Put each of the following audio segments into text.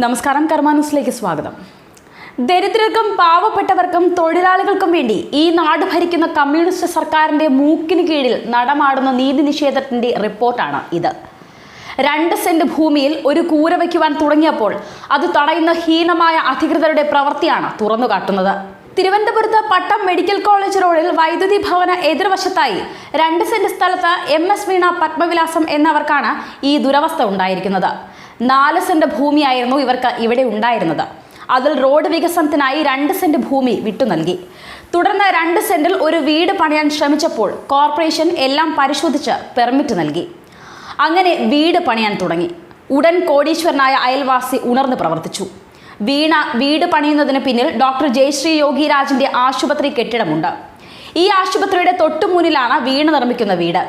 നമസ്കാരം കർമാനൂസിലേക്ക് സ്വാഗതം. ദരിദ്രർക്കും പാവപ്പെട്ടവർക്കും തൊഴിലാളികൾക്കും വേണ്ടി ഈ നാട് ഭരിക്കുന്ന കമ്മ്യൂണിസ്റ്റ് സർക്കാരിന്റെ മൂക്കിന് കീഴിൽ നടമാടുന്ന നീതി നിഷേധത്തിന്റെ റിപ്പോർട്ടാണ് ഇത്. രണ്ട് സെന്റ് ഭൂമിയിൽ ഒരു കൂര വയ്ക്കുവാൻ തുടങ്ങിയപ്പോൾ അത് തടയുന്ന ഹീനമായ അധികൃതരുടെ പ്രവൃത്തിയാണ് തുറന്നു കാട്ടുന്നത് തിരുവനന്തപുരത്ത് പട്ടം മെഡിക്കൽ കോളേജ് റോഡിൽ വൈദ്യുതി ഭവന എതിർവശത്തായി രണ്ട് സെന്റ് സ്ഥലത്ത് എം എസ് വീണ പത്മവിലാസം എന്നവർക്കാണ് ഈ ദുരവസ്ഥ ഉണ്ടായിരിക്കുന്നത്. നാല് സെന്റ് ഭൂമിയായിരുന്നു ഇവർക്ക് ഇവിടെ ഉണ്ടായിരുന്നത്. അതിൽ റോഡ് വികസനത്തിനായി രണ്ട് സെന്റ് ഭൂമി വിട്ടു നൽകി. തുടർന്ന് രണ്ട് സെന്റിൽ ഒരു വീട് പണിയാൻ ശ്രമിച്ചപ്പോൾ കോർപ്പറേഷൻ എല്ലാം പരിശോധിച്ച് പെർമിറ്റ് നൽകി. അങ്ങനെ വീട് പണിയാൻ തുടങ്ങി. ഉടൻ കോടീശ്വരനായ അയൽവാസി ഉണർന്ന് പ്രവർത്തിച്ചു. വീണ വീട് പണിയുന്നതിന് പിന്നിൽ ഡോക്ടർ ജയശ്രീ യോഗിരാജിന്റെ ആശുപത്രി കെട്ടിടമുണ്ട്. ഈ ആശുപത്രിയുടെ തൊട്ടു മുന്നിലാണ് വീണ നിർമ്മിക്കുന്ന വീട്.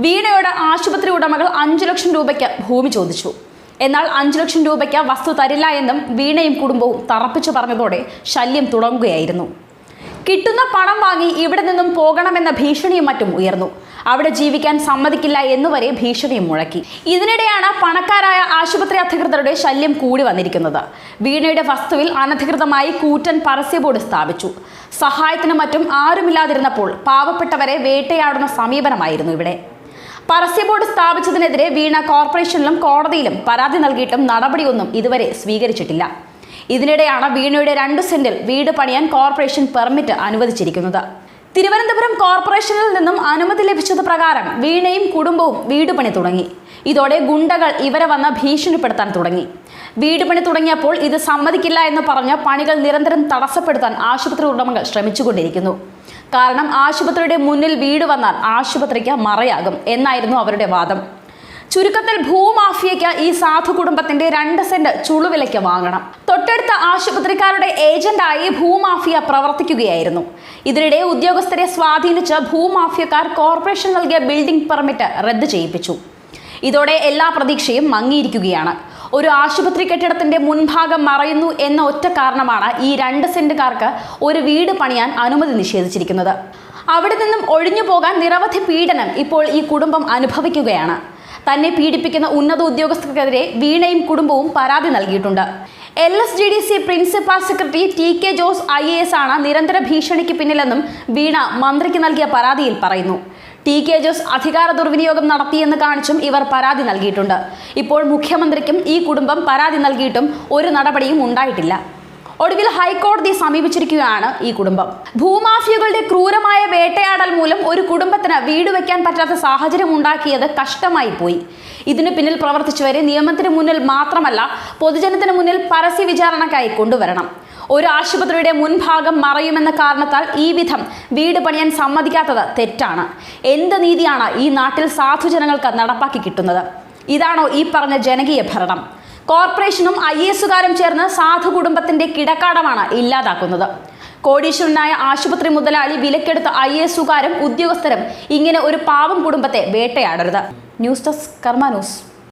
വീണയോട് ആശുപത്രി ഉടമകൾ അഞ്ചു ലക്ഷം രൂപയ്ക്ക് ഭൂമി ചോദിച്ചു. എന്നാൽ അഞ്ചു ലക്ഷം രൂപയ്ക്ക് വസ്തു തരില്ല എന്നും വീണയും കുടുംബവും തറപ്പിച്ചു പറഞ്ഞതോടെ ശല്യം തുടങ്ങുകയായിരുന്നു. കിട്ടുന്ന പണം വാങ്ങി ഇവിടെ നിന്നും പോകണമെന്ന ഭീഷണിയും മറ്റും ഉയർന്നു. അവിടെ ജീവിക്കാൻ സമ്മതിക്കില്ല എന്നുവരെ ഭീഷണിയും മുഴക്കി. ഇതിനിടെയാണ് പണക്കാരായ ആശുപത്രി അധികൃതരുടെ ശല്യം കൂടി വന്നിരിക്കുന്നത്. വീണയുടെ വസ്തുവിൽ അനധികൃതമായി കൂറ്റൻ പരസ്യ ബോർഡ് സ്ഥാപിച്ചു. സഹായത്തിനും മറ്റും ആരുമില്ലാതിരുന്നപ്പോൾ പാവപ്പെട്ടവരെ വേട്ടയാടുന്ന സമീപനമായിരുന്നു ഇവിടെ. പരസ്യ ബോർഡ് സ്ഥാപിച്ചതിനെതിരെ വീണ കോർപ്പറേഷനിലും കോടതിയിലും പരാതി നൽകിയിട്ടും നടപടിയൊന്നും ഇതുവരെ സ്വീകരിച്ചിട്ടില്ല. ഇതിനിടെയാണ് വീണയുടെ രണ്ട് സെന്റിൽ വീട് പണിയാൻ കോർപ്പറേഷൻ പെർമിറ്റ് അനുവദിച്ചിരിക്കുന്നത്. തിരുവനന്തപുരം കോർപ്പറേഷനിൽ നിന്നും അനുമതി ലഭിച്ചത് പ്രകാരം വീണയും കുടുംബവും വീട് പണി തുടങ്ങി. ഇതോടെ ഗുണ്ടകൾ ഇവരെ വന്ന് ഭീഷണിപ്പെടുത്താൻ തുടങ്ങി. വീട് പണി തുടങ്ങിയപ്പോൾ ഇത് സമ്മതിക്കില്ല എന്ന് പറഞ്ഞ് പണികൾ നിരന്തരം തടസ്സപ്പെടുത്താൻ ആശുപത്രി ഉടമകൾ ശ്രമിച്ചുകൊണ്ടിരിക്കുന്നു. കാരണം ആശുപത്രിയുടെ മുന്നിൽ വീട് വന്നാൽ ആശുപത്രിക്ക് മറയാകും എന്നായിരുന്നു അവരുടെ വാദം. ചുരുക്കത്തിൽ ഭൂമാഫിയയ്ക്ക് ഈ സാധു കുടുംബത്തിന്റെ രണ്ട് സെന്റ് ചുളുവിലയ്ക്ക് വാങ്ങണം. തൊട്ടടുത്ത ആശുപത്രിക്കാരുടെ ഏജന്റായി ഭൂമാഫിയ പ്രവർത്തിക്കുകയായിരുന്നു. ഇതിനിടെ ഉദ്യോഗസ്ഥരെ സ്വാധീനിച്ച് ഭൂമാഫിയക്കാർ കോർപ്പറേഷൻ നൽകിയ ബിൽഡിംഗ് പെർമിറ്റ് റദ്ദ് ചെയ്യിപ്പിച്ചു. ഇതോടെ എല്ലാ പ്രതീക്ഷയും മങ്ങിയിരിക്കുകയാണ്. ഒരു ആശുപത്രി കെട്ടിടത്തിന്റെ മുൻഭാഗം മറയുന്നു എന്ന ഒറ്റ കാരണമാണ് ഈ രണ്ട് സെന്റുകാർക്ക് ഒരു വീട് പണിയാൻ അനുമതി നിഷേധിച്ചിരിക്കുന്നത്. അവിടെ നിന്നും ഒഴിഞ്ഞു പോകാൻ നിരവധി പീഡനം ഇപ്പോൾ ഈ കുടുംബം അനുഭവിക്കുകയാണ്. തന്നെ പീഡിപ്പിക്കുന്ന ഉന്നത ഉദ്യോഗസ്ഥർക്കെതിരെ വീണയും കുടുംബവും പരാതി നൽകിയിട്ടുണ്ട്. L S G D C principal secretary T K Jose I A S ആണ് നിരന്തര ഭീഷണിക്ക് പിന്നിലെന്നും വീണ മന്ത്രിക്ക് നൽകിയ പരാതിയിൽ പറയുന്നു. ടി കെ ജോസ് അധികാര ദുർവിനിയോഗം നടത്തിയെന്ന് കാണിച്ചും ഇവർ പരാതി നൽകിയിട്ടുണ്ട്. ഇപ്പോൾ മുഖ്യമന്ത്രിക്കും ഈ കുടുംബം പരാതി നൽകിയിട്ടും ഒരു നടപടിയും ഉണ്ടായിട്ടില്ല. ഒടുവിൽ ഹൈക്കോടതിയെ സമീപിച്ചിരിക്കുകയാണ് ഈ കുടുംബം. ഭൂമാഫിയകളുടെ ക്രൂരമായ വേട്ടയാടൽ മൂലം ഒരു കുടുംബത്തിന് വീട് വയ്ക്കാൻ പറ്റാത്ത സാഹചര്യം ഉണ്ടാക്കിയത് കഷ്ടമായി പോയി. ഇതിനു പിന്നിൽ പ്രവർത്തിച്ചവരെ നിയമത്തിന് മുന്നിൽ മാത്രമല്ല പൊതുജനത്തിന് മുന്നിൽ പരസ്യ വിചാരണക്കായി കൊണ്ടുവരണം. ഒരു ആശുപത്രിയുടെ മുൻഭാഗം മറയുമെന്ന കാരണത്താൽ ഈ വിധം വീട് പണിയാൻ സമ്മതിക്കാത്തത് തെറ്റാണ്. എന്ത് നീതിയാണ് ഈ നാട്ടിൽ സാധുജനങ്ങൾക്ക് നടപ്പാക്കി കിട്ടുന്നത്? ഇതാണോ ഈ പറഞ്ഞ ജനകീയ ഭരണം? കോർപ്പറേഷനും ഐ എസുകാരും ചേർന്ന് സാധു കുടുംബത്തിന്റെ കിടക്കാടമാണ് ഇല്ലാതാക്കുന്നത്. കോടീശ്വരനായ ആശുപത്രി മുതലാളി വിലക്കെടുത്ത ഐ എസുകാരും ഉദ്യോഗസ്ഥരും ഇങ്ങനെ ഒരു പാവം കുടുംബത്തെ വേട്ടയാടരുത്. News desk Karma news.